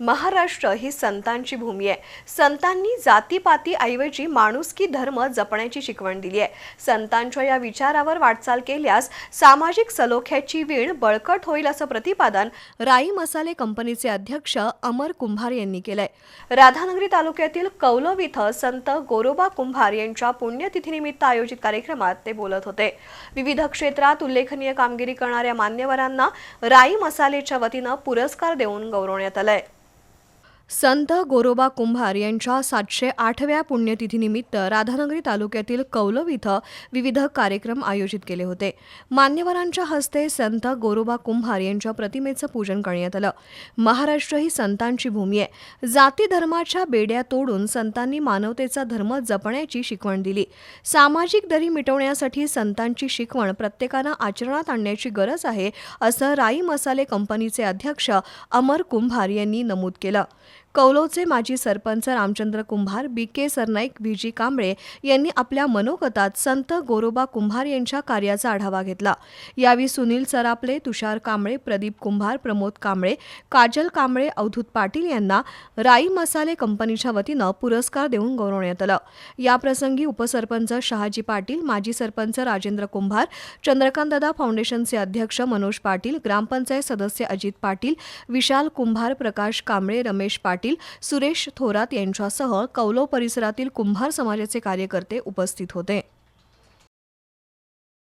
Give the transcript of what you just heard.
महाराष्ट्र ही संतांची भूमी आहे. संतांनी जातीपाती ऐवजी माणुसकी धर्म जपण्याची शिकवण दिली आहे. संतांच्या या विचारावर वाटचाल केल्यास सामाजिक सलोख्याची वीण बळकट होईल असं प्रतिपादन राई मसाले कंपनीचे अध्यक्ष अमर कुंभार यांनी केलंय. राधानगरी तालुक्यातील कौलव इथं संत गोरोबा कुंभार यांच्या पुण्यतिथीनिमित्त आयोजित कार्यक्रमात ते बोलत होते. विविध क्षेत्रात उल्लेखनीय कामगिरी करणाऱ्या मान्यवरांना राई मसालेच्या वतीनं पुरस्कार देऊन गौरवण्यात आलंय. संत गोरोबा कुंभार यांच्या सातशे आठव्या पुण्यतिथीनिमित्त राधानगरी तालुक्यातील कौलव इथं विविध कार्यक्रम आयोजित केले होते. मान्यवरांच्या हस्ते संत गोरोबा कुंभार यांच्या प्रतिमेचं पूजन करण्यात आलं. महाराष्ट्र ही संतांची भूमी आहे. जाती धर्माच्या बेड्या तोडून संतांनी मानवतेचा धर्म जपण्याची शिकवण दिली. सामाजिक दरी मिटवण्यासाठी संतांची शिकवण प्रत्येकानं आचरणात आणण्याची गरज आहे असं राई मसाले कंपनीचे अध्यक्ष अमर कुंभार यांनी नमूद केलं. कौलोचे माजी sarpanch Ramchandra Kumbhar B K Sarnaik V G Kamble यांनी आपल्या मनोगतात संत गोरोबा कुंभार यांच्या कार्याचा आढावा घेतला. यावेळी सुनील सरापले तुषार कांबळे प्रदीप कुंभार प्रमोद कांबळे काजल कांबळे अवधूत पाटील यांना राई मसाले कंपनीच्या वतीनं पुरस्कार देऊन गौरवण्यात आलं. याप्रसंगी उपसरपंच शहाजी पाटील माजी सरपंच राजेंद्र कुंभार चंद्रकांतदादा फाउंडेशनचे अध्यक्ष मनोज पाटील ग्रामपंचायत सदस्य अजित पाटील विशाल कुंभार प्रकाश कांबळे रमेश पाटील सुरेश थोरात यांच्यासह कौलो परिसरातील कुंभार समाजाचे कार्यकर्ते उपस्थित होते.